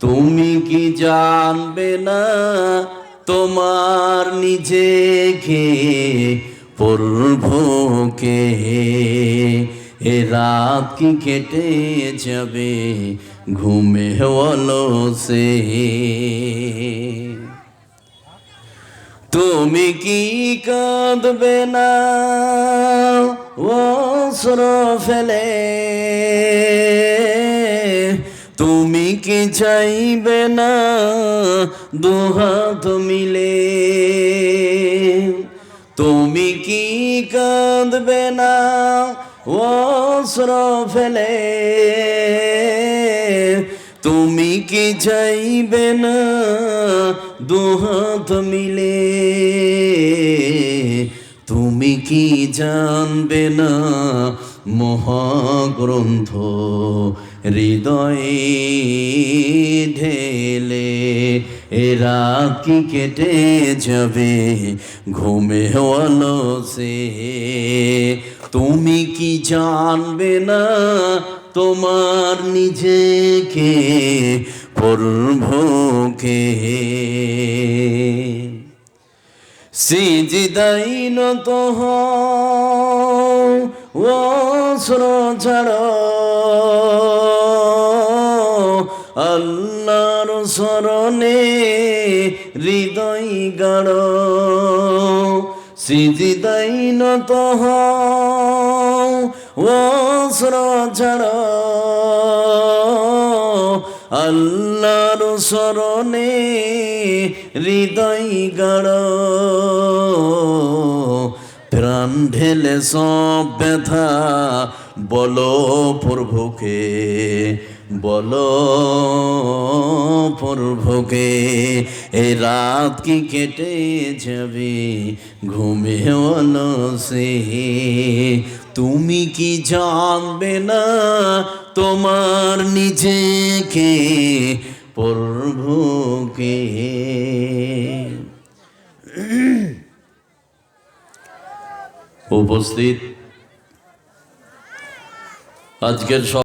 তুমি কি জানবে না তোমার নিজেকে পূর্বকে এ রাত কি কেটে যাবে ঘুমে হলো সে তুমি কি কাঁদবে না? অস্র ফেলে? তুমি কি চাইবে না? দুহাত মিলে। তুমি কি কাঁদবে না? অস্র ফেলে। তুমি কি চাইবে না? দুহাত মিলে। তুমি কি জানবে না? মহাগ্রন্থ হৃদয়ে ঢেলে এরা কি কেটে যাবে? ঘুমে হলো সে। তুমি কি জানবে না তোমার নিজেকে? পূর্বকে সিজিদাইন তো অস্র ছাড়। আল্লাহর স্মরণে হৃদয় গাড় সিজিদাইন তো অস্র ছাড়। আল্লাহর স্মরণে হৃদয় গাড় ঢেলে সব ব্যথা, বলো প্রভুকে বলো প্রভুকে, এই রাত কি কেটে যাবে ঘুমে হলো সে তুমি কি জানবে না তোমার নিজেকে, প্রভুকে? উপস্থিত। আজকের সব